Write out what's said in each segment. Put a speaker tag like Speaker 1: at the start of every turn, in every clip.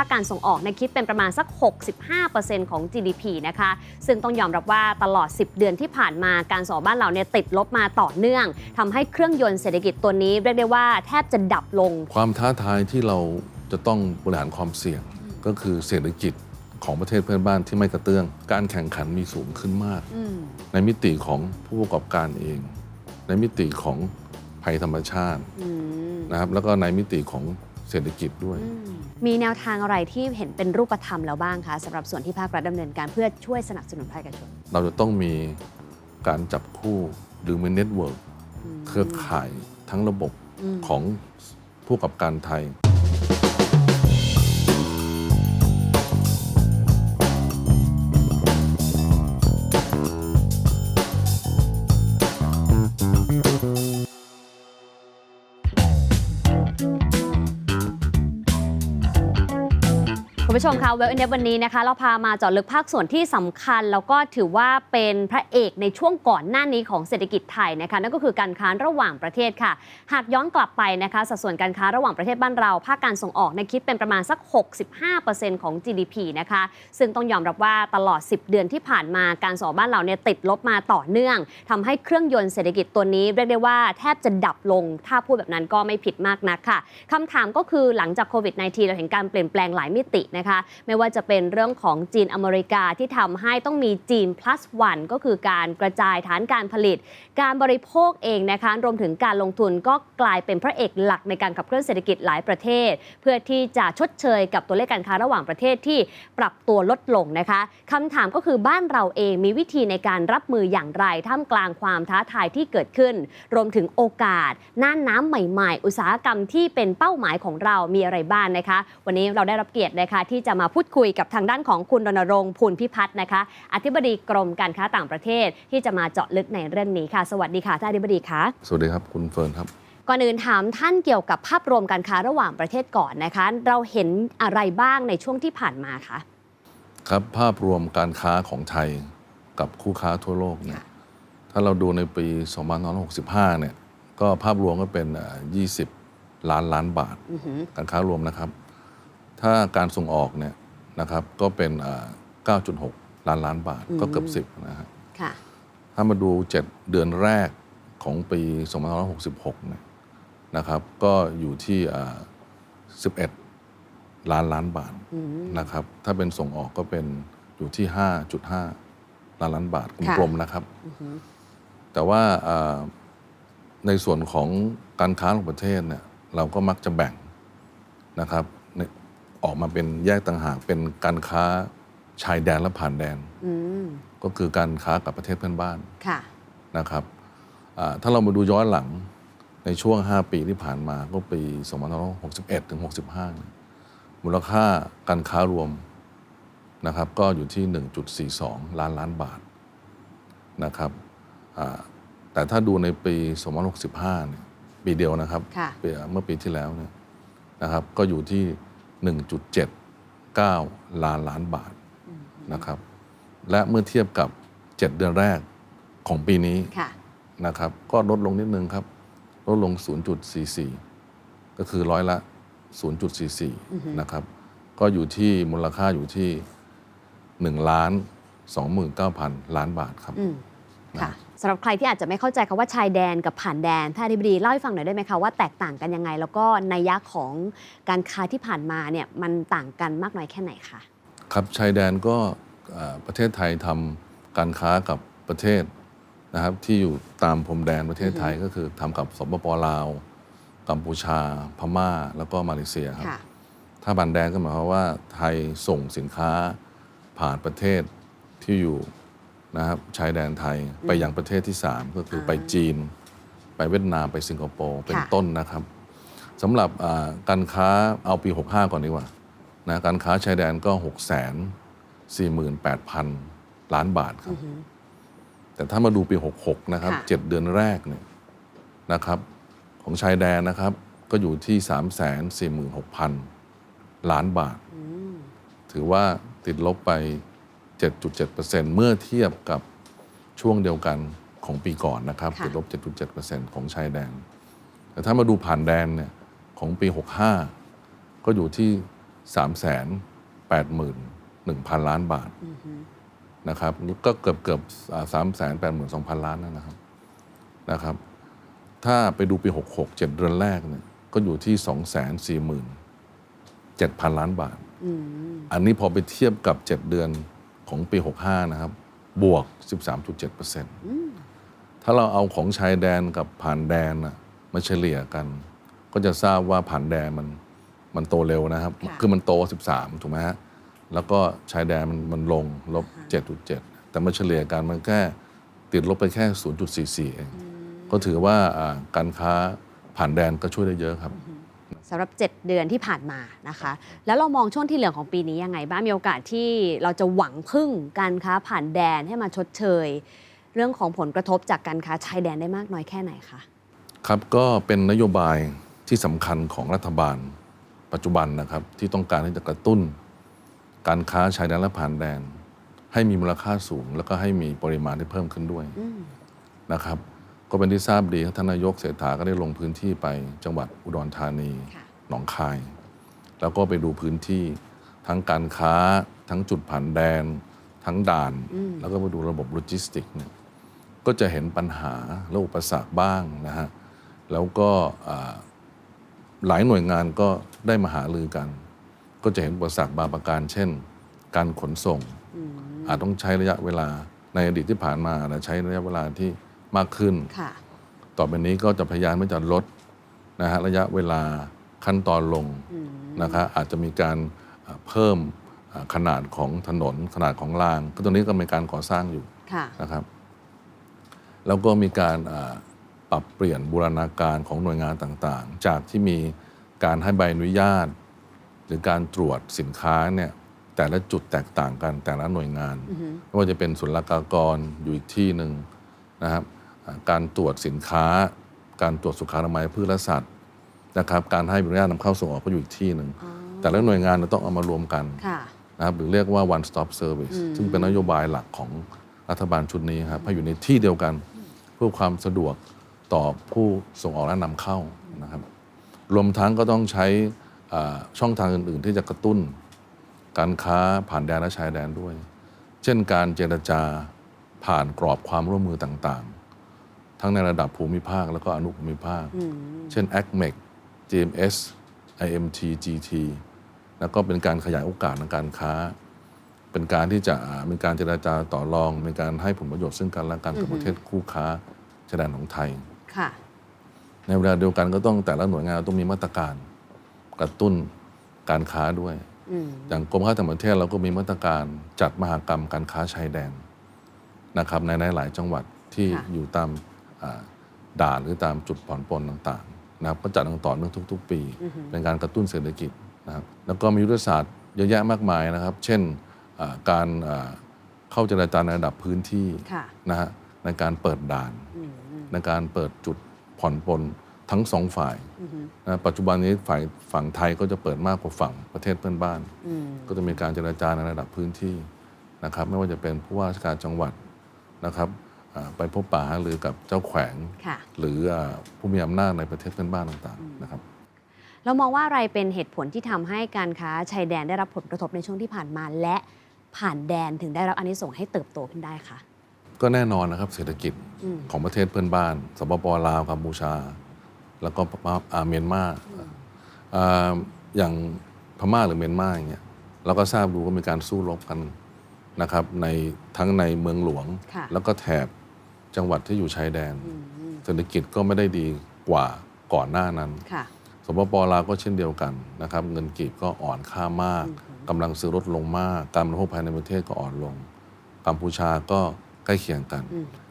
Speaker 1: าคการส่งออกในยคิดเป็นประมาณสัก 65%ของ GDP นะคะ ซึ่งต้องยอมรับว่าตลอด 10 เดือนที่ผ่านมาการส่งออกบ้านเราเนี่ยติดลบมาต่อเนื่องทำให้เครื่องยนต์เศรษฐกิจตัวนี้เรียกได้ว่าแทบจะดับลง
Speaker 2: ความท้าทายที่เราจะต้องบริหารความเสี่ยงก็คือเศรษฐกิจของประเทศเพื่อนบ้านที่ไม่กระเตื้อง การแข่งขันมีสูงขึ้นมาก ในมิติของผู้ประกอบการเอง ในมิติของภัยธรรมชาตินะครับแล้วก็ในมิติของ เศรษฐกิจด้วย
Speaker 1: มีแนวทางอะไรที่เห็นเป็นรูปธรรมแล้วบ้างคะสำหรับส่วนที่ภาครัฐดำเนินการเพื่อช่วยสนับสนุนภาคเอกชน
Speaker 2: เราจะต้องมีการจับคู่หรือมีเน็ตเวิร์กเครือข่ายทั้งระบบของผู้ประกอบการไทย
Speaker 1: ผู้ชมคะเวลเนวันนี้นะคะ เราพามาเจาะลึกภาคส่วนที่สำคัญ แล้วก็ถือว่าเป็นพระเอกในช่วงก่อนหน้านี้ของเศรษฐกิจไทยนะคะ นั่นก็คือการค้าระหว่างประเทศค่ะ หากย้อนกลับไปนะคะสัดส่วนการค้าระหว่างประเทศบ้านเรา ภาคการส่งออกในคิดเป็นประมาณสัก 65%ของ GDP นะคะ ซึ่งต้องยอมรับว่าตลอด 10 เดือนที่ผ่านมาการส่งออกบ้านเราเนี่ยติดลบมาต่อเนื่องทำให้เครื่องยนต์เศรษฐกิจตัวนี้เรียกได้ว่าแทบจะดับลง ถ้าพูดแบบนั้นก็ไม่ผิดมากนักค่ะคำถามก็คือหลังจากโควิด -19 เราเห็นการเปลี่ยนแปลงหลายมิตินะคะไม่ว่าจะเป็นเรื่องของจีนอเมริกาที่ทำให้ต้องมีจีน plus one ก็คือการกระจายฐานการผลิต การบริโภคเองนะคะ รวมถึงการลงทุนก็กลายเป็นพระเอกหลักในการขับเคลื่อนเศรษฐกิจหลายประเทศ เพื่อที่จะชดเชยกับตัวเลขการค้าระหว่างประเทศที่ปรับตัวลดลงนะคะคำถามก็คือบ้านเราเองมีวิธีในการรับมืออย่างไร ท่ามกลางความท้าทายที่เกิดขึ้น รวมถึงโอกาสน่านน้ำใหม่ ๆ อุตสาหกรรมที่เป็นเป้าหมายของเรามีอะไรบ้างนะคะ วันนี้เราได้รับเกียรตินะคะที่จะมาพูดคุยกับทางด้านของคุณรณรงค์ภูลพิพัฒน์นะคะ อธิบดีกรมการค้าต่างประเทศที่จะมาเจาะลึกในเรื่องนี้ค่ะ สวัสดีค่ะท่านอธิบดีคะ
Speaker 2: สวัสดีครับคุณเฟิร์นครับ
Speaker 1: ก่อนอื่นถามท่านเกี่ยวกับภาพรวมการค้าระหว่างประเทศก่อนนะคะ เราเห็นอะไรบ้างในช่วงที่ผ่านมาคะ
Speaker 2: ครับภาพรวมการค้าของไทยกับคู่ค้าทั่วโลกเนี่ย
Speaker 1: ค่ะ
Speaker 2: ถ้าเราดูในปี 2565 เนี่ยก็ภาพรวมก็เป็นเอ่อ20 ล้านล้านบาท
Speaker 1: อือหือ
Speaker 2: การค้ารวมนะครับ ถ้าการส่งออกเนี่ยนะครับก็เป็นเอ่อ9.6 ล้านล้านบาทก็เกือบ 10 นะฮะ
Speaker 1: ค่ะ
Speaker 2: ถ้ามาดู 7 เดือนแรกของปี2566เนี่ยนะครับก็อยู่ที่เอ่อ11 ล้านล้านบาท
Speaker 1: อืม
Speaker 2: นะครับ ถ้าเป็นส่งออกก็เป็นอยู่ที่ 5.5 ล้านล้านบาท
Speaker 1: ค่ะ
Speaker 2: กลมๆนะครับ
Speaker 1: อือหือ
Speaker 2: แต่ว่าเอ่อในส่วนของการค้าของประเทศเนี่ยเราก็มักจะแบ่งนะครับใน ออกมาเป็นแยกต่างหากเป็นการค้าชายแดนและผ่านแดน
Speaker 1: อืม
Speaker 2: ก็คือการค้ากับประเทศเพื่อนบ้าน
Speaker 1: ค่ะ
Speaker 2: นะครับอ่าถ้าเรามาดูย้อนหลังในช่วง 5 ปีที่ผ่านมาก็ปี 2561 ถึง 65เนี่ยมูลค่าการค้ารวมนะครับ ก็อยู่ที่ 1.42 ล้านล้านบาทนะครับอ่าแต่ถ้าดูในปี2565เนี่ยปีเดียวนะครับ
Speaker 1: ค่ะ
Speaker 2: ปีเมื่อปีที่แล้วเนี่ยนะครับ ก็อยู่ที่ 1.79 ล้านล้านบาทนะครับ และเมื่อเทียบกับ 7 เดือนแรกของปีนี้
Speaker 1: ค่ะ
Speaker 2: นะครับ ก็ลดลงนิดนึงครับ ลดลง 0.44 ก็คือร้อยละ 0.44 นะครับ ก็อยู่ที่มูลค่าอยู่ที่ 1 ล้าน 29,000 ล้านบาทครับ
Speaker 1: อืมค่ะ สำหรับใครที่อาจจะไม่เข้าใจคำว่าชายแดนกับผ่านแดนท่านอธิบดีเล่าให้ฟังหน่อยได้ไหมคะว่าแตกต่างกันยังไง แล้วก็นัยยะของการค้าที่ผ่านมาเนี่ยมันต่างกันมากน้อยแค่ไหนคะ
Speaker 2: ครับชายแดนก็เอ่อประเทศไทยทำการค้ากับประเทศนะครับที่อยู่ตามพรมแดนประเทศไทยก็คือทำกับสปปลาว กัมพูชา พม่า แล้วก็มาเลเซียครับ
Speaker 1: ค่ะ
Speaker 2: ถ้าผ่านแดนก็หมายความว่าไทยส่งสินค้าผ่านประเทศที่อยู่ นะครับชายแดนไทยไปยังประเทศที่ 3 ก็คือไปจีน ไปเวียดนามไปสิงคโปร์เป็น
Speaker 1: ค่ะ
Speaker 2: ต้นนะครับสำหรับอ่าการค้าเอาปี 65 ก่อนดีกว่านะการค้าชายแดนก็ 6 4 8 0 0 0 ล้านบาทครับ แต่ถ้ามาดูปี 66 นะครับ
Speaker 1: ค่ะ
Speaker 2: 7เดือนแรกเนี่ยนะครับของชายแดนนะครับก็อยู่ที่ 3 4 6 0 0 0 ล้านบาท ถือว่าติดลบไป 7.7%เมื่อเทียบกับช่วงเดียวกันของปีก่อนนะครับ
Speaker 1: ค่ะ
Speaker 2: ติดลบ 7.7%ของชายแดน แต่ถ้ามาดูผ่านแดนเนี่ยของปี 65 ก็อยู่ที่ 3 8 1 0 0 0 ล้านบาท
Speaker 1: อือฮึ
Speaker 2: นะครับก็เกือบเกือบสามแสนแปดหมื่นสองพันล้านนั่นนะครับนะครับ ถ้าไปดูปี 66 7 เดือนแรกเนี่ยก็อยู่ที่ 2 4 4 0 0 0 7,000 ล้านบาท
Speaker 1: อืม
Speaker 2: อันนี้พอไปเทียบกับ 7 เดือน ของปี 65 นะครับ บวก 13.7%ถ้าเราเอาของชายแดนกับผ่านแดนน่ะมาเฉลี่ยกัน ก็จะทราบว่าผ่านแดนมันมันโตเร็วนะครับ
Speaker 1: ค่ะ
Speaker 2: คือมันโต 13 ถูกไหมฮะ แล้วก็ชายแดนมันมันลงลบ 7.7 แต่มาเฉลี่ยกันมันแค่ติดลบไปแค่ 0.44 เอง ก็ถือว่าอ่าการค้าผ่านแดนก็ช่วยได้เยอะครับ
Speaker 1: สำหรับ 7 เดือนที่ผ่านมานะคะ แล้วเรามองช่วงที่เหลือของปีนี้ยังไงบ้างมีโอกาสที่เราจะหวังพึ่งการค้าผ่านแดนให้มาชดเชย เรื่องของผลกระทบจากการค้าชายแดนได้มากน้อยแค่ไหนคะ
Speaker 2: ครับก็เป็นนโยบายที่สำคัญของรัฐบาล ปัจจุบันนะครับที่ต้องการที่จะกระตุ้น การค้าชายแดนและผ่านแดน ให้มีมูลค่าสูง แล้วก็ให้มีปริมาณที่เพิ่มขึ้นด้วย
Speaker 1: อืม
Speaker 2: นะครับ ก็เป็นที่ทราบดีครับท่านนายกเศรษฐาก็ได้ลงพื้นที่ไปจังหวัดอุดรธานี
Speaker 1: ค่ะ
Speaker 2: หนองคาย แล้วก็ไปดูพื้นที่ทั้งการค้า ทั้งจุดผ่านแดน ทั้งด่าน แล้วก็ไปดูระบบโลจิสติกเนี่ยก็จะเห็นปัญหาและอุปสรรคบ้างนะฮะแล้วก็อ่าหลายหน่วยงานก็ได้มาหารือกัน ก็จะเห็นอุปสรรคบางประการ เช่น การขนส่งอาจต้องใช้ระยะเวลาในอดีตที่ผ่านมาอาจจะใช้ระยะเวลาที่ มากขึ้น
Speaker 1: ค่ะ
Speaker 2: ต่อไปนี้ก็จะพยายามที่จะลดนะฮะระยะเวลาขั้นตอนลงนะครับอาจจะมีการเอ่อเพิ่มเอ่อขนาดของถนนขนาดของราง ก็ตรงนี้ก็มีการก่อสร้างอยู่
Speaker 1: ค่ะ
Speaker 2: นะครับ แล้วก็มีการเอ่อปรับเปลี่ยนบูรณาการของหน่วยงานต่างๆ จากที่มีการให้ใบอนุญาต หรือการตรวจสินค้าเนี่ยแต่ละจุดแตกต่างกันแต่ละหน่วยงานไม่ว่าจะเป็นศุลกากรอยู่อีกที่หนึ่งนะครับอ่า การตรวจสินค้า การตรวจสุขอนามัยพืชและสัตว์นะครับ การให้ใบอนุญาตนำเข้าส่งออกก็อยู่อีกที่หนึ่ง แต่ละหน่วยงานเราต้องเอามารวมกัน
Speaker 1: ค่ะ
Speaker 2: นะครับหรือเรียกว่า one stop service ซึ่งเป็นนโยบายหลักของรัฐบาลชุดนี้ครับให้อยู่ในที่เดียวกันเพื่อความสะดวกต่อผู้ส่งออกและนำเข้านะครับ รวมทั้งก็ต้องใช้อ่าช่องทางอื่น ๆ ที่จะกระตุ้น การค้าผ่านแดนและชายแดนด้วย เช่นการเจรจาผ่านกรอบความร่วมมือต่างๆ ทั้งในระดับภูมิภาคแล้วก็อนุภูมิภาค เช่น ACMEC GMS IMT GT แล้วก็เป็นการขยายโอกาสทางการค้า เป็นการที่จะอ่ามีการเจราจาต่อรองมีการให้ผลประโยชน์ซึ่งกันและกันกับประเทศคู่ค้าชายแดนของไทย
Speaker 1: ค่ะ
Speaker 2: ในเวลาเดียวกันก็ต้องแต่ละหน่วยงานต้องมีมาตรการกระตุ้นการค้าด้วย
Speaker 1: อืม
Speaker 2: อย่างกรมค้าต่างประเทศเราก็มีมาตรการจัดมหากรรมการค้าชายแดนนะครับในหลายๆจังหวัดที่
Speaker 1: ค่ะ
Speaker 2: อยู่ตามอ่า ด่านหรือตามจุดผ่อนปลนต่างๆนะครับก็จัดอย่างต่อเนื่องทุก ๆ ปี เป็นการกระตุ้นเศรษฐกิจนะครับแล้วก็มียุทธศาสตร์เยอะแยะมากมายนะครับ เช่นอ่าการอ่าเข้าเจรจาในระดับพื้นที่
Speaker 1: ค่ะ
Speaker 2: นะฮะในการเปิดด่าน ในการเปิดจุดผ่อนปลนทั้งสองฝ่ายนะปัจจุบันนี้ฝ่ายฝั่งไทยก็จะเปิดมากกว่าฝั่งประเทศเพื่อนบ้าน
Speaker 1: อืม
Speaker 2: ก็จะมีการเจรจาในระดับพื้นที่นะครับ ไม่ว่าจะเป็นผู้ว่าราชการจังหวัดนะครับอ่า ไปพบปะหารือกับเจ้าแขวง
Speaker 1: ค่ะ
Speaker 2: หรืออ่าผู้มีอำนาจในประเทศเพื่อนบ้านต่างๆนะครับ
Speaker 1: เรามองว่าอะไรเป็นเหตุผลที่ทำให้การค้าชายแดนได้รับผลกระทบในช่วงที่ผ่านมา และผ่านแดนถึงได้รับอานิสงส์ให้เติบโตขึ้นได้คะ
Speaker 2: ก็แน่นอนนะครับเศรษฐกิจ
Speaker 1: อืม
Speaker 2: ของประเทศเพื่อนบ้านสปปลาวกัมพูชา แล้วก็อ่าเมียนมาอ่าอย่างพม่าหรือเมียนมาอย่างเงี้ยเราก็ทราบดูว่ามีการสู้รบกันนะครับในทั้งในเมืองหลวง
Speaker 1: ค่ะ
Speaker 2: แล้วก็แถบ จังหวัดที่อยู่ชายแดน เศรษฐกิจก็ไม่ได้ดีกว่าก่อนหน้านั้น
Speaker 1: ค่ะ
Speaker 2: สปปลาวก็เช่นเดียวกันนะครับ เงินกีบก็อ่อนค่ามาก กำลังซื้อลดลงมาก การบริโภคภายในประเทศก็อ่อนลง กัมพูชาก็ใกล้เคียงกัน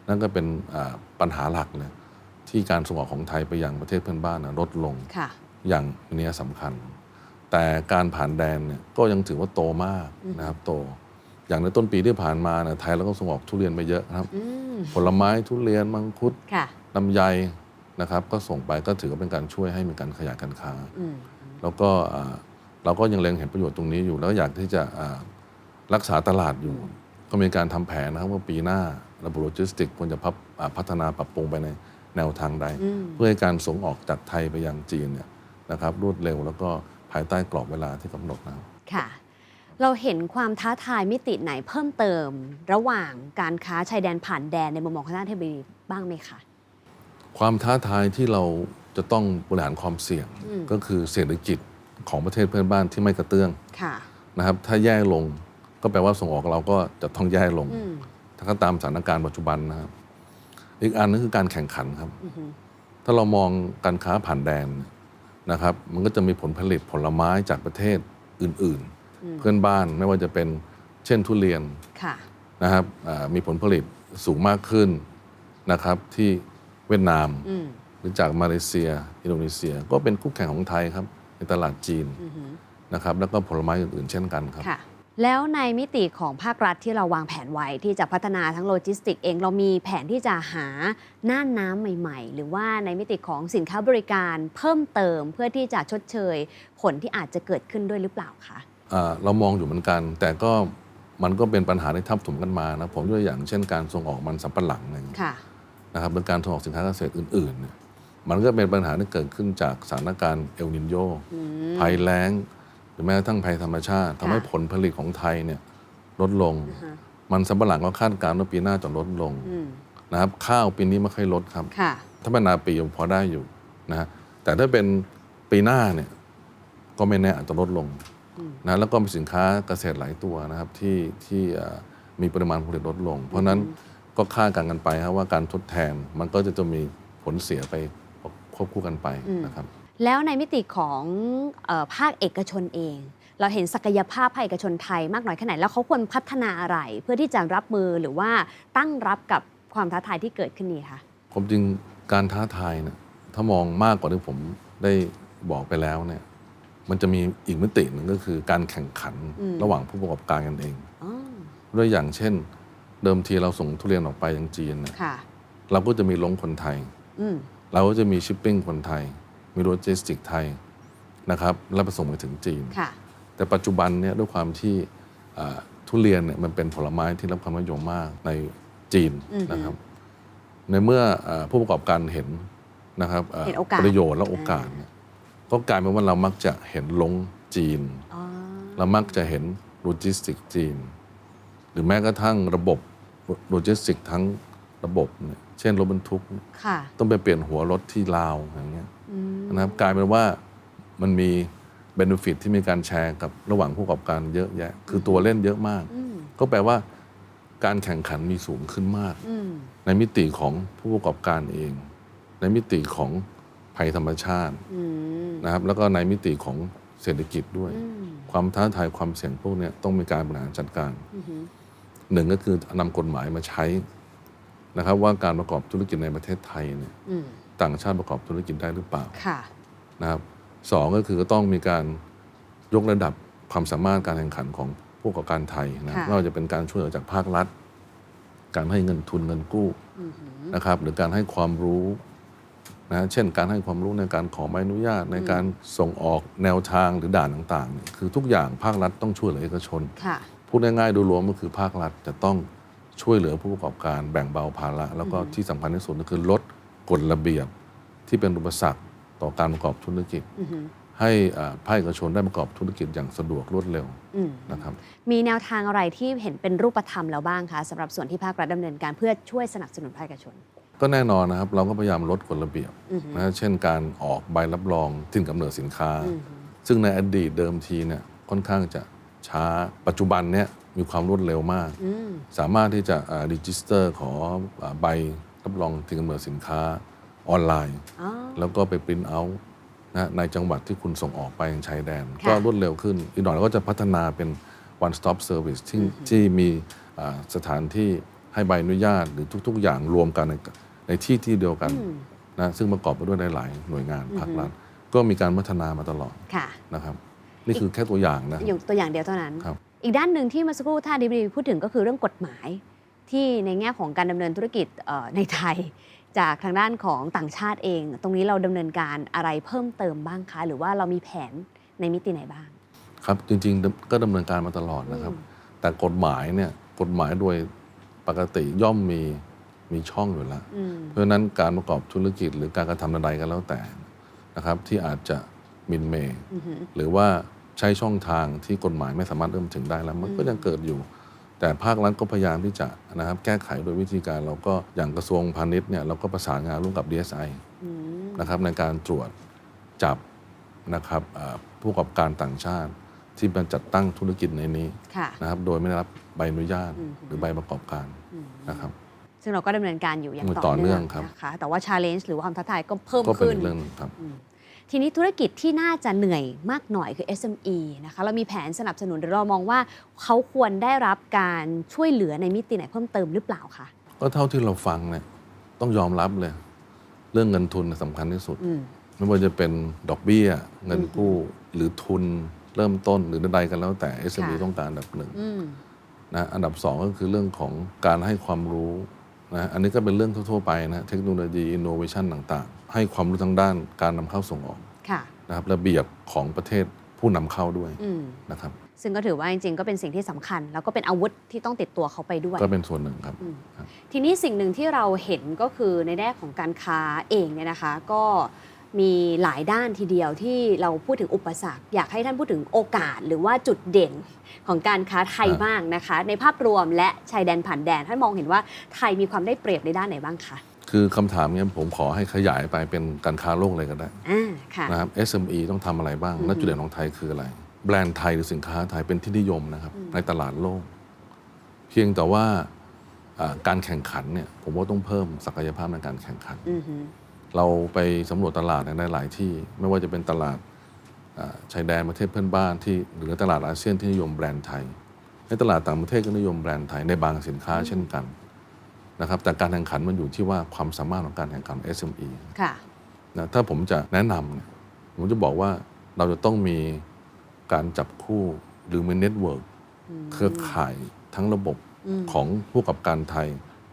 Speaker 2: นั่นก็เป็นอ่าปัญหาหลักเลยที่การส่งออกของไทยไปยังประเทศเพื่อนบ้านนะลดลง
Speaker 1: ค่ะ
Speaker 2: อย่างมีนัยสำคัญ แต่การผ่านแดนเนี่ยก็ยังถือว่าโตมากนะครับโต อย่างในต้นปีที่ผ่านมาเนี่ยไทยเราก็ส่งออกทุเรียนไปเยอะนะครับ
Speaker 1: อืม
Speaker 2: ผลไม้ทุเรียนมังคุด
Speaker 1: ค่ะ
Speaker 2: ลำไยนะครับ ก็ส่งไปก็ถือว่าเป็นการช่วยให้มีการขยายการค้า
Speaker 1: อืม
Speaker 2: แล้วก็อ่าเราก็ยังเล็งเห็นประโยชน์ตรงนี้อยู่ แล้วอยากที่จะอ่ารักษาตลาดอยู่ ก็มีการทำแผนนะครับว่าปีหน้าระบบโลจิสติกควรจะพับอ่าพัฒนาปรับปรุงไปในแนวทางใด เพื่อให้การส่งออกจากไทยไปยังจีนเนี่ยนะครับรวดเร็วแล้วก็ภายใต้กรอบเวลาที่กำหนดนะครับ
Speaker 1: ค่ะ เราเห็นความท้าทายมิติไหนเพิ่มเติม ระหว่างการค้าชายแดนผ่านแดนในมุมมองของท่านเทบดีบ้างไหมคะ
Speaker 2: ความท้าทายที่เราจะต้องบริหารความเสี่ยง
Speaker 1: อืม
Speaker 2: ก็คือเศรษฐกิจของประเทศเพื่อนบ้านที่ไม่กระเตื้อง
Speaker 1: ค่ะ
Speaker 2: นะครับ ถ้าแย่ลงก็แปลว่าส่งออกเราก็จะต้องแย่ลง
Speaker 1: อืม
Speaker 2: ถ้าก็ตามสถานการณ์ปัจจุบันนะครับ อีกอันนึงคือการแข่งขันครับ
Speaker 1: อือฮึ
Speaker 2: ถ้าเรามองการค้าผ่านแดนนะครับ มันก็จะมีผลผลิตผลไม้จากประเทศอื่น
Speaker 1: อืม
Speaker 2: ๆ เพื่อนบ้านไม่ว่าจะเป็นเช่นทุเรียน
Speaker 1: ค่ะ
Speaker 2: นะครับอ่ามีผลผลิตสูงมากขึ้นนะครับที่เวียดนาม
Speaker 1: อืม
Speaker 2: หรือจากมาเลเซีย อินโดนีเซีย ก็เป็นคู่แข่งของไทยครับ ในตลาดจีน
Speaker 1: อือฮึ
Speaker 2: นะครับแล้วก็ผลไม้อื่นๆ เช่นกันครับ
Speaker 1: ค่ะแล้วในมิติของภาครัฐที่เราวางแผนไว้ที่จะพัฒนาทั้งโลจิสติกเอง เรามีแผนที่จะหาน่านน้ำใหม่ ๆ หรือว่าในมิติของสินค้าบริการเพิ่มเติมเพื่อที่จะชดเชย ผลที่อาจจะเกิดขึ้นด้วยหรือเปล่าคะ
Speaker 2: อ่า เรามองอยู่เหมือนกัน แต่ก็มันก็เป็นปัญหาที่ทับถมกันมานะผมยกตัวอย่างเช่นการส่งออกมันสำปะหลังอะไรอย่างเงี้ย
Speaker 1: ค่ะ
Speaker 2: นะครับหรือการส่งออกสินค้าเกษตรอื่นๆเนี่ยมันก็เป็นปัญหาที่เกิดขึ้นจากสถานการณ์เอลนินโย
Speaker 1: อืม
Speaker 2: ภัยแล้ง หรือแม้กระทั่งภัยธรรมชาติทำให้
Speaker 1: ค่ะ
Speaker 2: ผลผลิตของไทยเนี่ยลดลง
Speaker 1: อ่าฮะ
Speaker 2: มันสำปะหลังก็คาดการณ์ว่าปีหน้าจะลดลง
Speaker 1: อืม
Speaker 2: นะครับข้าวปีนี้ไม่ค่อยลดครับ
Speaker 1: ค่ะ
Speaker 2: ถ้าเป็นนาปียังพอได้อยู่นะฮะแต่ถ้าเป็นปีหน้าเนี่ยก็ไม่แน่อาจจะลดลง
Speaker 1: อืม
Speaker 2: นะแล้วก็มีสินค้าเกษตรหลายตัวนะครับที่ที่เอ่อมีปริมาณผลิตลดลง เพราะฉะนั้นก็คาดการณ์กันไปครับว่าการทดแทนมันก็จะจะมีผลเสียไปควบคู่กันไปนะครับ
Speaker 1: แล้วในมิติของเออภาคเอกชนเอง เราเห็นศักยภาพภาคเอกชนไทยมากน้อยแค่ไหนแล้วเขาควรพัฒนาอะไร เพื่อที่จะรับมือหรือว่าตั้งรับกับความท้าทายที่เกิดขึ้นนี้คะ
Speaker 2: ผมจริงการท้าทายเนี่ยถ้ามองมากกว่าที่ผมได้บอกไปแล้วเนี่ย มันจะมีอีกมิติหนึ่งก็คือการแข่งขัน
Speaker 1: อืม
Speaker 2: ระหว่างผู้ประกอบการกันเอง
Speaker 1: อ๋อ
Speaker 2: ด้วยอย่างเช่น เดิมทีเราส่งทุเรียนออกไปยังจีนเนี่ย
Speaker 1: ค่ะ
Speaker 2: เราก็จะมีลงคนไทย
Speaker 1: อืม
Speaker 2: เราก็จะมีชิปปิ้งคนไทย มีโลจิสติกไทยนะครับแล้วไปส่งไปถึงจีน
Speaker 1: ค่ะ
Speaker 2: แต่ปัจจุบันเนี่ยด้วยความที่อ่าทุเรียนเนี่ยมันเป็นผลไม้ที่รับความนิยมมากในจีน
Speaker 1: อือฮึ
Speaker 2: นะครับ ในเมื่ออ่าผู้ประกอบการเห็นนะครับอ่า
Speaker 1: เห็นโอกาส
Speaker 2: ประโยชน์และโอกาสเนี่ย ก็กลายเป็นว่าเรามักจะเห็นลงจีน
Speaker 1: อ๋อ
Speaker 2: เรามักจะเห็นโลจิสติกจีน หรือแม้กระทั่งระบบโลจิสติกทั้งระบบเนี่ยเช่นรถบรรทุก
Speaker 1: ค่ะ
Speaker 2: ต้องไปเปลี่ยนหัวรถที่ลาวอย่างเงี้ย
Speaker 1: อืม
Speaker 2: นะครับกลายเป็นว่ามันมีเบนฟิตที่มีการแชร์กับระหว่างผู้ประกอบการเยอะแยะ คือตัวเล่นเยอะมาก
Speaker 1: อืม
Speaker 2: ก็แปลว่าการแข่งขันมีสูงขึ้นมาก
Speaker 1: อืม
Speaker 2: ในมิติของผู้ประกอบการเอง ในมิติของ ภัยธรรมชาติ
Speaker 1: อืม
Speaker 2: นะครับแล้วก็ในมิติของเศรษฐกิจด้วย
Speaker 1: อืม
Speaker 2: ความท้าทายความเสี่ยงพวกเนี้ยต้องมีการบริหารจัดการ
Speaker 1: อือฮึ
Speaker 2: หนึ่งก็คือนำกฎหมายมาใช้นะครับ ว่าการประกอบธุรกิจในประเทศไทยเนี่ย
Speaker 1: อืม
Speaker 2: ต่างชาติประกอบธุรกิจได้หรือเปล่า
Speaker 1: ค่ะ
Speaker 2: นะครับสองก็คือก็ต้องมีการยกระดับความสามารถการแข่งขันของผู้ประกอบการไทยนะ
Speaker 1: ค่ะ
Speaker 2: ไม่ว่าจะเป็นการช่วยเหลือจากภาครัฐ การให้เงินทุนเงินกู้
Speaker 1: อือฮึ
Speaker 2: นะครับ หรือการให้ความรู้ นะเช่นการให้ความรู้ในการขอใบอนุญาตในการส่งออกแนวทางหรือด่านต่างๆเนี่ยคือทุกอย่างภาครัฐต้องช่วยเหลือเอกชน
Speaker 1: ค่ะ
Speaker 2: พูดง่ายๆโดยรวมก็คือภาครัฐจะต้องช่วยเหลือผู้ประกอบการแบ่งเบาภาระ แล้วก็ที่สำคัญที่สุดก็คือลดกฎระเบียบที่เป็นอุปสรรคต่อการประกอบธุรกิจ
Speaker 1: อือฮึ
Speaker 2: ให้อ่าภาคเอกชนได้ประกอบธุรกิจอย่างสะดวกรวดเร็ว
Speaker 1: อืม
Speaker 2: นะครับ
Speaker 1: มีแนวทางอะไรที่เห็นเป็นรูปธรรมแล้วบ้างคะสำหรับส่วนที่ภาครัฐดำเนินการเพื่อช่วยสนับสนุนภาคเอกชน
Speaker 2: ก็แน่นอนนะครับ เราก็พยายามลดกฎระเบียบ
Speaker 1: อือฮึ
Speaker 2: นะเช่นการออกใบรับรองถิ่นกำเนิดสินค้า
Speaker 1: อือฮึ
Speaker 2: ซึ่งในอดีตเดิมทีเนี่ยค่อนข้างจะช้าปัจจุบันเนี่ยมีความรวดเร็วมาก
Speaker 1: อืม
Speaker 2: สามารถที่จะรีจิสเตอร์ขออ่าใบรับรองถิ่นกำเนิดสินค้าออนไลน์
Speaker 1: อ๋อ
Speaker 2: แล้วก็ไปปริ้นเอานะในจังหวัดที่คุณส่งออกไปยังชายแดน
Speaker 1: ค่ะ
Speaker 2: ก็รวดเร็วขึ้น อีกหน่อยเราก็จะพัฒนาเป็น one stop service ที่ที่มีอ่าสถานที่ให้ใบอนุญาตหรือทุก ๆ อย่างรวมกัน ในในที่ที่เดียวกัน
Speaker 1: อืม
Speaker 2: นะซึ่งประกอบไปด้วยหลายๆหน่วยงานภาครัฐก็มีการพัฒนามาตลอด
Speaker 1: ค่ะ
Speaker 2: นะครับ นี่คือแค่ตัวอย่างนะ
Speaker 1: อยู่ตัวอย่างเดียวเท่านั้น
Speaker 2: ครับ
Speaker 1: อีกด้านหนึ่งที่เมื่อสักครู่ท่านอธิบดีพูดถึงก็คือเรื่องกฎหมายที่ในแง่ของการดำเนินธุรกิจเอ่อในไทย จากทางด้านของต่างชาติเอง ตรงนี้เราดำเนินการอะไรเพิ่มเติมบ้างคะหรือว่าเรามีแผนในมิติไหนบ้าง
Speaker 2: ครับจริงๆก็ดำเนินการมาตลอดนะครับ แต่กฎหมายเนี่ยกฎหมายโดยปกติย่อมมี มีช่องอยู่แล้ว
Speaker 1: อืม
Speaker 2: เพราะฉะนั้นการประกอบธุรกิจหรือการกระทำใดๆก็แล้วแต่นะครับที่อาจจะหมินเมย์
Speaker 1: อือหือ
Speaker 2: หรือว่าใช้ช่องทางที่กฎหมายไม่สามารถเริ่มถึงได้แล้ว มันก็ยังเกิดอยู่ แต่ภาครัฐก็พยายามที่จะนะครับแก้ไขโดยวิธีการเราก็อย่างกระทรวงพาณิชย์เนี่ยเราก็ประสานงานร่วมกับ DSI
Speaker 1: อืม
Speaker 2: นะครับในการตรวจจับนะครับเอ่อผู้ประกอบการต่างชาติที่มาจัดตั้งธุรกิจในนี้
Speaker 1: ค่ะ
Speaker 2: นะครับโดยไม่ได้รับใบอนุญาต
Speaker 1: อืม
Speaker 2: หรือใบประกอบการ
Speaker 1: อืม
Speaker 2: นะครับ
Speaker 1: ซึ่งเราก็ดำเนินการอยู่อย่าง
Speaker 2: อยู่
Speaker 1: ต่
Speaker 2: ต่
Speaker 1: อ
Speaker 2: อเนื่
Speaker 1: เนื่
Speaker 2: อ
Speaker 1: องง
Speaker 2: ครับ
Speaker 1: นะคะแต่ว่า challenge หรือว่าความท้าทายก็เพิ่ม
Speaker 2: ก็เป็น
Speaker 1: ขึ้น
Speaker 2: อีกเรื่องหนึงครับ
Speaker 1: อืมทีนี้ธุรกิจที่น่าจะเหนื่อยมากหน่อยคือ SME นะคะเรามีแผนสนับสนุนหรือเรามองว่าเขาควรได้รับการช่วยเหลือในมิติไหนเพิ่มเติมหรือเปล่าคะ
Speaker 2: ก็เท่าที่เราฟังเนี่ยต้องยอมรับเลย เรื่องเงินทุนสำคัญที่สุด
Speaker 1: อืม
Speaker 2: ไม่ว่าจะเป็นดอกเบี้ย เงินกู้หรือทุนเริ่มต้นหรือใดๆกันแล้วแต่ SME
Speaker 1: ค่ะ
Speaker 2: ต้องการอันดับหนึ่ง
Speaker 1: อืม
Speaker 2: นะอันดับสองก็คือเรื่องของการให้ความรู้ นะอันนี้ก็เป็นเรื่องทั่ว ๆ ไปนะเทคโนโลยีอินโนเวชันต่างๆ ให้ความรู้ทางด้านการนำเข้าส่งออก
Speaker 1: ค่ะ
Speaker 2: นะครับระเบียบของประเทศผู้นำเข้าด้วย
Speaker 1: อืม
Speaker 2: นะครับ
Speaker 1: ซึ่งก็ถือว่าจริงๆ ก็เป็นสิ่งที่สำคัญ แล้วก็เป็นอาวุธที่ต้องติดตัวเขาไปด้วย
Speaker 2: ก็เป็นส่วนหนึ่งครับ
Speaker 1: อืม
Speaker 2: ครับ
Speaker 1: ทีนี้สิ่งหนึ่งที่เราเห็นก็คือในแง่ของการค้าเองเนี่ยนะคะ ก็ มีหลายด้านทีเดียวที่เราพูดถึงอุปสรรค อยากให้ท่านพูดถึงโอกาสหรือว่าจุดเด่นของการค้าไทยบ้างนะคะ ในภาพรวมและชายแดนผ่านแดนท่านมองเห็นว่าไทยมีความได้เปรียบในด้านไหนบ้างคะ
Speaker 2: คือคำถามเนี้ยผมขอให้ขยายไปเป็นการค้าโลกเลยก็ได้
Speaker 1: อ่าค่ะ
Speaker 2: นะครับ SME ต้องทำอะไรบ้าง
Speaker 1: อืม
Speaker 2: และจุดเด่นของไทยคืออะไร แบรนด์ไทยหรือสินค้าไทยเป็นที่นิยมนะครับ
Speaker 1: อืม
Speaker 2: ในตลาดโลก เพียงแต่ว่าอ่าการแข่งขันเนี่ยผมว่าต้องเพิ่มศักยภาพในการแข่งขัน
Speaker 1: อือหือ
Speaker 2: เราไปสำรวจตลาดในหลายที่ ไม่ว่าจะเป็นตลาดอ่าชายแดนประเทศเพื่อนบ้านที่หรือตลาดอาเซียนที่นิยมแบรนด์ไทย ในตลาดต่างประเทศก็นิยมแบรนด์ไทยในบางสินค้าเช่นกันนะครับแต่การแข่งขันมันอยู่ที่ว่าความสามารถของการแข่งขันของ SME
Speaker 1: ค่ะ
Speaker 2: นะถ้าผมจะแนะนำเนี่ยผมจะบอกว่าเราจะต้องมีการจับคู่หรือมีเน็ตเวิร์กเครือข่ายทั้งระบบ
Speaker 1: อืม
Speaker 2: ของผู้ประกอบการไทย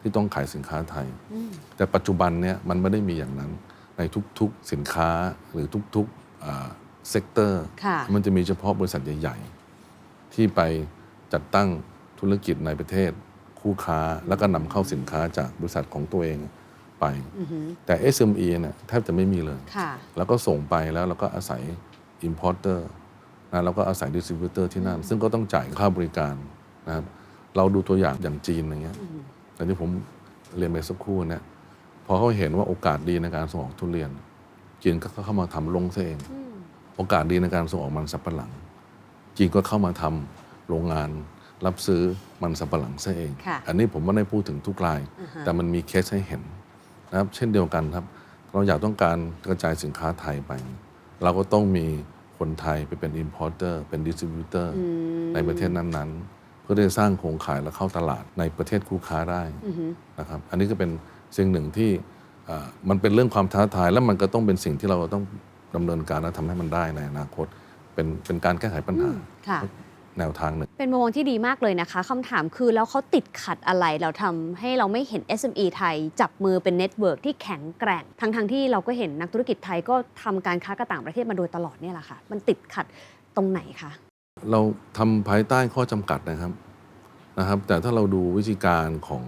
Speaker 2: ที่ต้องขายสินค้าไทย
Speaker 1: อืม
Speaker 2: แต่ปัจจุบันเนี่ยมันไม่ได้มีอย่างนั้นในทุกๆสินค้าหรือทุกๆเซกเตอร์
Speaker 1: ค่ะ
Speaker 2: มันจะมีเฉพาะบริษัทใหญ่ๆ ที่ไปจัดตั้งธุรกิจในประเทศคู่ค้าแล้วก็นำเข้าสินค้าจากบริษัทของตัวเองไป
Speaker 1: อือหือ
Speaker 2: แต่ SME เนี่ยแทบจะไม่มีเลย
Speaker 1: ค่ะ
Speaker 2: แล้วก็ส่งไปแล้วเราก็อาศัย importer นะแล้วก็อาศัย distributor ที่นั่น ซึ่งก็ต้องจ่ายค่าบริการนะครับเราดูตัวอย่างอย่างจีนอย่างเงี้ย
Speaker 1: อืม
Speaker 2: อย่างที่ผมเรียนไปสักครู่เนี่ยพอเขาเห็นว่าโอกาสดีในการส่งออกทุเรียน จีนก็เข้ามาทำลงซะเอง
Speaker 1: อืม
Speaker 2: โอกาสดีในการส่งออกมันสับปะหลัง จีนก็เข้ามาทำโรงงานรับซื้อมันสับปะหลังซะเอง
Speaker 1: ค่ะ
Speaker 2: อันนี้ผมไม่ได้พูดถึงทุกราย
Speaker 1: อ่าฮะ
Speaker 2: แต่มันมีเคสให้เห็นนะครับ เช่นเดียวกันครับ เราอยากต้องการกระจายสินค้าไทยไป เราก็ต้องมีคนไทยไปเป็น importer เป็น distributor
Speaker 1: อืม
Speaker 2: ในประเทศนั้นๆ เพื่อที่จะสร้างโครงข่ายและเข้าตลาดในประเทศคู่ค้าได้
Speaker 1: อือหือ
Speaker 2: นะครับอันนี้ก็เป็นสิ่งหนึ่งที่เอ่อมันเป็นเรื่องความท้าทาย และมันก็ต้องเป็นสิ่งที่เราต้องดำเนินการและทำให้มันได้ในอนาคต เป็นเป็นการแก้ไขปัญหา
Speaker 1: ค่ะ
Speaker 2: แนวทางหนึ่ง
Speaker 1: เป็นมุมมองที่ดีมากเลยนะคะคำถามคือแล้วเขาติดขัดอะไรเราทำให้เราไม่เห็น SME ไทย จับมือเป็นเน็ตเวิร์กที่แข็งแกร่ง ทั้งทงๆที่เราก็เห็นนักธุรกิจไทยก็ทำการค้ากับต่างประเทศมาโดยตลอดเนี่ยแหละค่ะ มันติดขัดตรงไหนคะ
Speaker 2: เราทำภายใต้ข้อจำกัดนะครับนะครับ แต่ถ้าเราดูวิธีการของ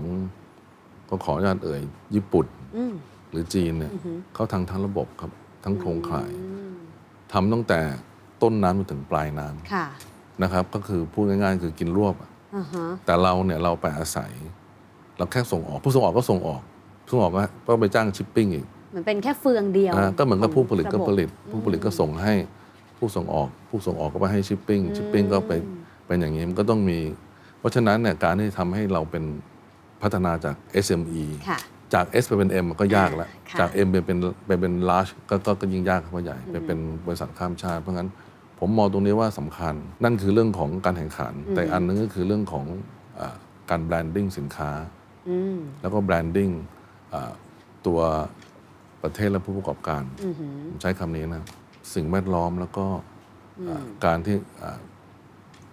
Speaker 2: ก็ขออนุญาตเอ่ย ญี่ปุ่น
Speaker 1: อืม
Speaker 2: หรือจีนเนี่ย
Speaker 1: อือหือ
Speaker 2: เขาทางทั้งระบบครับ ทั้งโครงข่าย
Speaker 1: อืม
Speaker 2: ทำตั้งแต่ต้นน้ำจนถึงปลายน้ำ
Speaker 1: ค่ะ
Speaker 2: นะครับ ก็คือพูดง่ายๆ คือกินรวบอะ
Speaker 1: อ่าฮะ
Speaker 2: แต่เราเนี่ยเราไปอาศัย เราแค่ส่งออก ผู้ส่งออกก็ส่งออกผู้ส่งออกก็ก็ไปจ้างชิปปิ้งอีก
Speaker 1: มันเป็นแค่เฟืองเดียว
Speaker 2: อ่าก็เหมือนกับ
Speaker 1: ขง
Speaker 2: ผู้ผลิตก็
Speaker 1: ระบบ
Speaker 2: ผลิต ผู้ผลิตก็ส่งให้ ผู้ส่งออก ผู้ส่งออกก็ไปให้ชิปปิ้งชิปปิ้งก็ไป
Speaker 1: อืม
Speaker 2: เป็นอย่างนี้มันก็ต้องมี เพราะฉะนั้นเนี่ยการที่ทำให้เราเป็นพัฒนาจาก SME
Speaker 1: ค่ะ
Speaker 2: จาก S ไปเป็น M มันก็ยากแล้ว
Speaker 1: ค่ะ
Speaker 2: จาก M ไปเป็นไปเป็น large ก็ก็ก็ยิ่งยากเข้าไปใหญ่
Speaker 1: อืม
Speaker 2: ไปเป็นบริษัทข้ามชาติ เพราะงั้นผมมองตรงนี้ว่าสำคัญ นั่นคือเรื่องของการแข่งขัน
Speaker 1: อืม
Speaker 2: แต่อันนึงก็คือเรื่องของอาการแบรนดิ้งสินค้า
Speaker 1: อืม
Speaker 2: แล้วก็แบรนดิ้งอ่าตัวประเทศและผู้ประกอบการ
Speaker 1: อือหือ
Speaker 2: ผมใช้คำนี้นะ สิ่งแวดล้อมแล้วก็
Speaker 1: อืม
Speaker 2: อ่าการที่อ่า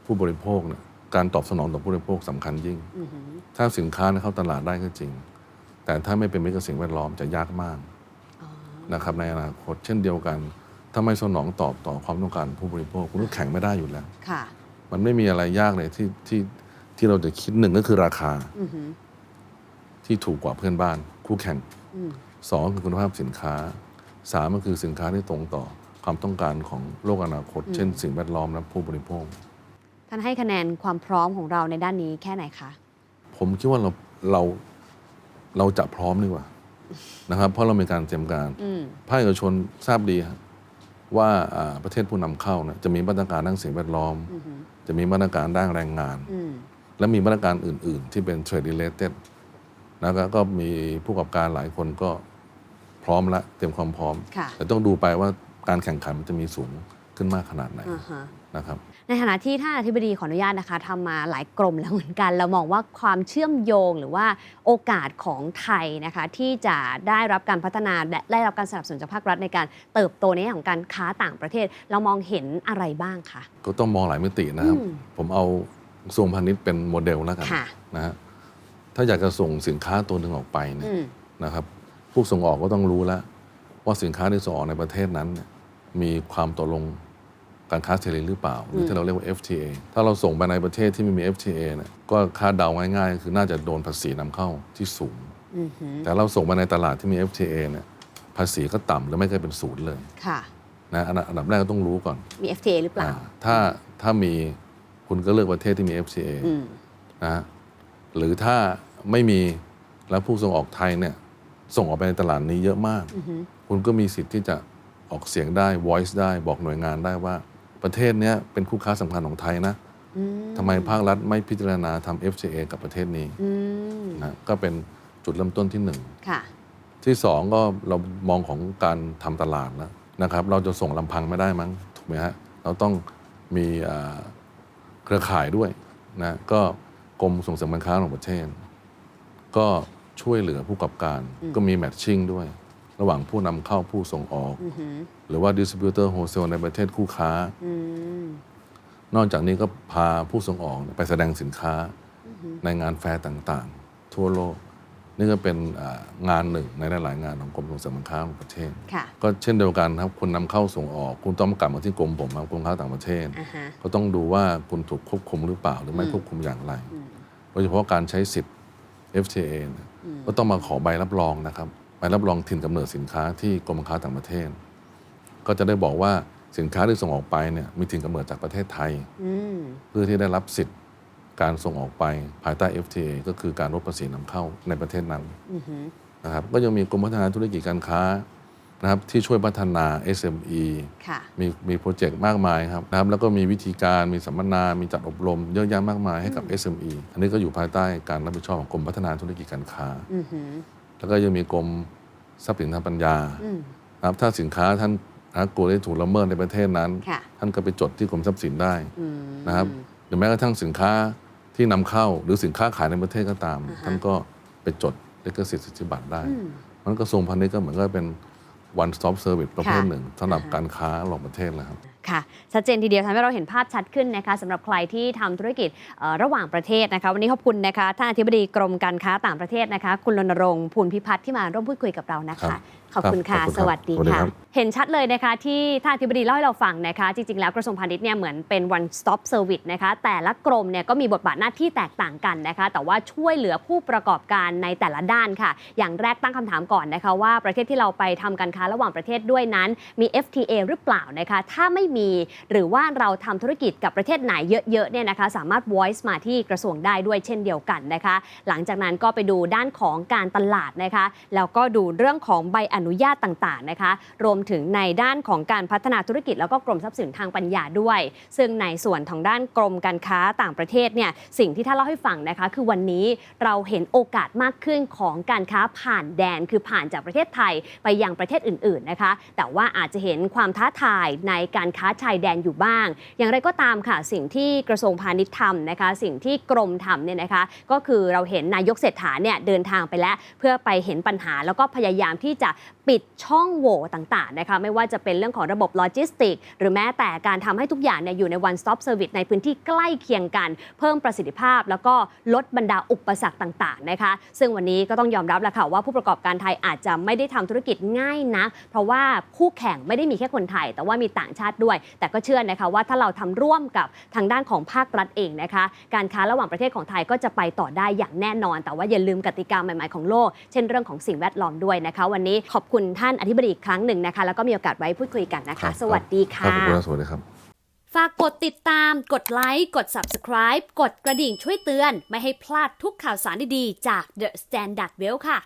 Speaker 2: ผู้บริโภคเนี่ยการตอบสนองต่อผู้บริโภคสำคัญยิ่ง
Speaker 1: อือหือ
Speaker 2: ถ้าสินค้าเข้าตลาดได้ก็จริง แต่ถ้าไม่เป็นมิตรกับสิ่งแวดล้อมจะยากมาก
Speaker 1: อ๋อ
Speaker 2: นะครับในอนาคตเช่นเดียวกัน ถ้าไม่สนองตอบต่อความต้องการผู้บริโภคคุณก็แข่งไม่ได้อยู่แล้ว
Speaker 1: ค่ะ
Speaker 2: มันไม่มีอะไรยากเลยที่ที่ที่เราจะคิดหนึ่งก็คือราคา
Speaker 1: อือหือ
Speaker 2: ที่ถูกกว่าเพื่อนบ้าน คู่แข่ง
Speaker 1: อืม
Speaker 2: สองคือคุณภาพสินค้าสามก็คือสินค้าที่ตรงต่อ ความต้องการของโลกอนาคต เช่นสิ่งแวดล้อมและผู้บริโภค
Speaker 1: ท่านให้คะแนนความพร้อมของเราในด้านนี้แค่ไหนคะ
Speaker 2: ผมคิดว่าเราเราเราจะพร้อมดีกว่านะครับ เพราะเรามีการเตรียมการ
Speaker 1: อืม
Speaker 2: ภาคเอกชนทราบดีครับว่าอ่าประเทศผู้นำเข้านะจะมีมาตรการด้านสิ่งแวดล้อม
Speaker 1: อือฮึ
Speaker 2: จะมีมาตรการด้านแรงงาน
Speaker 1: อืม
Speaker 2: และมีมาตรการอื่น ๆ ที่เป็น trade related นะครับก็มีผู้ประกอบการหลายคนก็พร้อมละเตรียมความพร้อม
Speaker 1: ค่ะ
Speaker 2: แต่ต้องดูไปว่า การแข่งขันมันจะมีสูงขึ้นมากขนาดไหน
Speaker 1: อ่าฮะ
Speaker 2: นะครับ
Speaker 1: ในฐานะที่ท่านอธิบดีขออนุญาตนะคะทำมาหลายกรมแล้วเหมือนกัน เรามองว่าความเชื่อมโยงหรือว่าโอกาสของไทยนะคะที่จะได้รับการพัฒนาและได้รับการสนับสนุนจากภาครัฐในการเติบโตในแง่ของการค้าต่างประเทศ เรามองเห็นอะไรบ้างคะ
Speaker 2: ก็ต้องมองหลายมิตินะครับ
Speaker 1: อืม
Speaker 2: ผมเอากระทรวงพาณิชย์เป็นโมเดลแล้วกัน
Speaker 1: ค่ะ
Speaker 2: นะฮะถ้าอยากจะส่งสินค้าตัวหนึ่งออกไปเนี่ย
Speaker 1: อืม
Speaker 2: นะครับ ผู้ส่งออกก็ต้องรู้แล้วว่าสินค้าที่ส่งออกในประเทศนั้นเนี่ย มีความตกลงการค้าเสรีหรือเปล่า หรือที่เราเรียกว่า FTA ถ้าเราส่งไปในประเทศที่ไม่มี FTA เนี่ยก็คาดเดาง่ายๆ คือน่าจะโดนภาษีนำเข้าที่สูง
Speaker 1: อือหือ
Speaker 2: แต่เราส่งไปในตลาดที่มี FTA เนี่ยภาษีก็ต่ำหรือไม่เคยเป็นศูนย์เลย
Speaker 1: ค่ะ
Speaker 2: นะอันดับอันดับแรกก็ต้องรู้ก่อน
Speaker 1: มี FTA หรือเปล่า
Speaker 2: อ่า ถ้าถ้ามีคุณก็เลือกประเทศที่มี FTA
Speaker 1: อืม
Speaker 2: นะฮะหรือถ้าไม่มีแล้วผู้ส่งออกไทยเนี่ยส่งออกไปในตลาดนี้เยอะมาก
Speaker 1: อือหือ
Speaker 2: คุณก็มีสิทธิ์ที่จะ ออกเสียงได้ voice ได้บอกหน่วยงานได้ว่า ประเทศเนี้ยเป็นคู่ค้าสำคัญของไทยนะ
Speaker 1: อืม
Speaker 2: ทำไมภาครัฐไม่พิจารณาทำ FTA กับประเทศนี้
Speaker 1: อืม
Speaker 2: นะก็เป็นจุดเริ่มต้นที่หนึ่ง
Speaker 1: ค่ะ
Speaker 2: ที่สองก็เรามองของการทำตลาดแล้วนะครับ เราจะส่งลำพังไม่ได้มั้งถูกไหมฮะเราต้องมีอ่าเครือข่ายด้วยนะก็กรมส่งเสริมการค้าระหว่างประเทศ ก็ช่วยเหลือผู้ประกอบการ
Speaker 1: อืม
Speaker 2: ก็มีแมทชิ่งด้วย ระหว่างผู้นำเข้าผู้ส่งออก
Speaker 1: อือหือ
Speaker 2: หรือว่าดิสติบิวเตอร์โฮเซลในประเทศคู่ค้า
Speaker 1: อืม
Speaker 2: นอกจากนี้ก็พาผู้ส่งออกไปแสดงสินค้า
Speaker 1: อือหือ
Speaker 2: ในงานแฟร์ต่างๆ ทั่วโลก นี่ก็เป็นอ่างานหนึ่งในหลายๆงานของกรมส่งเสริมการค้าของประเทศ
Speaker 1: ค่ะ
Speaker 2: ก็เช่นเดียวกันครับคุณนำเข้าส่งออกคุณต้องกลับมาที่กรมผมครับกรมค้าต่างประเทศ
Speaker 1: อ่าฮะ
Speaker 2: ก็ต้องดูว่าคุณถูกควบคุมหรือเปล่าหรือไม่
Speaker 1: อืม
Speaker 2: ควบคุมอย่างไร
Speaker 1: อืม
Speaker 2: โดยเฉพาะการใช้สิทธิ์ FTA เนี่ย
Speaker 1: อืม
Speaker 2: ก็ต้องมาขอใบรับรองนะครับใบรับรองถิ่นกำเนิดสินค้าที่กรมการค้าต่างประเทศ ก็จะได้บอกว่าสินค้าที่ส่งออกไปเนี่ยมีถิ่นกำเนิดจากประเทศไทย
Speaker 1: อืม
Speaker 2: เพื่อที่ได้รับสิทธิ์การส่งออกไปภายใต้ FTA ก็คือการลดภาษีนำเข้าในประเทศนั้น
Speaker 1: อือหือ
Speaker 2: นะครับก็ยังมีกรมพัฒนาธุรกิจการค้านะครับที่ช่วยพัฒนา SME
Speaker 1: ค่ะ
Speaker 2: มีมีโปรเจกต์มากมายครับนะครับแล้วก็มีวิธีการมีสัมมนา มีจัดอบรมเยอะแยะมากมายให้กับ SME อันนี้ก็อยู่ภายใต้การรับผิดชอบของกรมพัฒนาธุรกิจการค้า
Speaker 1: อือหือ
Speaker 2: แล้วก็ยังมีกรมทรัพย์สินทางปัญญา
Speaker 1: อืม
Speaker 2: นะครับถ้าสินค้าท่านนะกลัวได้ถูกละเมิดในประเทศนั้น
Speaker 1: ค่ะ
Speaker 2: ท่านก็ไปจดที่กรมทรัพย์สินได้
Speaker 1: อืม
Speaker 2: นะครับหรือแม้กระทั่งสินค้าที่นำเข้าหรือสินค้าขายในประเทศก็ตาม
Speaker 1: อ่าฮะ
Speaker 2: ท่านก็ไปจดลิขสิทธิ์สิทธิบัตรได้
Speaker 1: อืม
Speaker 2: มันกระทรวงพาณิชย์ก็เหมือนกับเป็น one stop service ประเภท
Speaker 1: ค่ะ
Speaker 2: หนึ่งสำหรับ
Speaker 1: อ่าฮะ
Speaker 2: การค้าระหว่างประเทศแล้วครับ
Speaker 1: ค่ะชัดเจนทีเดียวทำให้เราเห็นภาพชัดขึ้นนะคะสำหรับใครที่ทำธุรกิจเอ่อระหว่างประเทศนะคะ วันนี้ขอบคุณนะคะท่านอธิบดีกรมการค้าต่างประเทศนะคะ คุณรณรงค์ภูลพิพัฒน์ที่มาร่วมพูดคุยกับเรานะ
Speaker 2: ครั
Speaker 1: คะ
Speaker 2: บ
Speaker 1: ขอบคุณ
Speaker 2: ครั
Speaker 1: ค่ะ
Speaker 2: บขอบคุณ
Speaker 1: สวัสดี
Speaker 2: ครับสวัสดี
Speaker 1: ค่ะ
Speaker 2: ครับ
Speaker 1: เห็นชัดเลยนะคะที่ท่านอธิบดีเล่าให้เราฟังนะคะ จริง ๆ แล้วกระทรวงพาณิชย์เนี่ยเหมือนเป็น one stop service นะคะ แต่ละกรมเนี่ยก็มีบทบาทหน้าที่แตกต่างกันนะคะ แต่ว่าช่วยเหลือผู้ประกอบการในแต่ละด้านค่ะ อย่างแรกตั้งคำถามก่อนนะคะ ว่าประเทศที่เราไปทำการค้าระหว่างประเทศด้วยนั้น มี FTA หรือเปล่านะคะ ถ้าไม่มีหรือว่าเราทำธุรกิจกับประเทศไหนเยอะๆเนี่ยนะคะ สามารถ voice มาที่กระทรวงได้ด้วยเช่นเดียวกันนะคะ หลังจากนั้นก็ไปดูด้านของการตลาดนะคะ แล้วก็ดูเรื่องของใบอนุญาตต่างๆนะคะ รวมถึงในด้านของการพัฒนาธุรกิจแล้วก็กรมทรัพย์สินทางปัญญาด้วย ซึ่งในส่วนของด้านกรมการค้าต่างประเทศเนี่ยสิ่งที่ท่านเล่าให้ฟังนะคะ คือวันนี้เราเห็นโอกาสมากขึ้นของการค้าผ่านแดน คือผ่านจากประเทศไทยไปยังประเทศอื่นๆนะคะ แต่ว่าอาจจะเห็นความท้าทายในการค้าชายแดนอยู่บ้าง อย่างไรก็ตามค่ะสิ่งที่กระทรวงพาณิชย์ทำนะคะ สิ่งที่กรมทำเนี่ยนะคะ ก็คือเราเห็นนายกเศรษฐาเนี่ยเดินทางไปแล้ว เพื่อไปเห็นปัญหาแล้วก็พยายามที่จะปิดช่องโหว่ต่างๆนะคะไม่ว่าจะเป็นเรื่องของระบบโลจิสติก หรือแม้แต่การทำให้ทุกอย่างเนี่ยอยู่ใน one stop service ในพื้นที่ใกล้เคียงกัน เพิ่มประสิทธิภาพ แล้วก็ลดบรรดาอุปสรรคต่างๆนะคะซึ่งวันนี้ก็ต้องยอมรับแหละค่ะว่าผู้ประกอบการไทยอาจจะไม่ได้ทำธุรกิจง่ายนะเพราะว่าคู่แข่งไม่ได้มีแค่คนไทย แต่ว่ามีต่างชาติด้วย แต่ก็เชื่อนะคะว่าถ้าเราทำร่วมกับทางด้านของภาครัฐเองนะคะการค้าระหว่างประเทศของไทยก็จะไปต่อได้อย่างแน่นอน แต่ว่าอย่าลืมกติกาใหม่ๆของโลก เช่นเรื่องของสิ่งแวดล้อมด้วยนะคะ วันนี้ขอบคุณท่านอธิบดีอีกครั้งหนึ่งนะคะ แล้วก็มีโอกาสไว้พูดคุยกันนะ
Speaker 2: ครั
Speaker 1: คะ
Speaker 2: บ
Speaker 1: สวัสดี
Speaker 2: ครั
Speaker 1: ค่ะ
Speaker 2: บขอบคุณครับสวัสดีครับ
Speaker 1: ฝากกดติดตาม กดไลค์ กด Subscribe กดกระดิ่งช่วยเตือน ไม่ให้พลาดทุกข่าวสารดีๆ จาก The Standard Well ค่ะ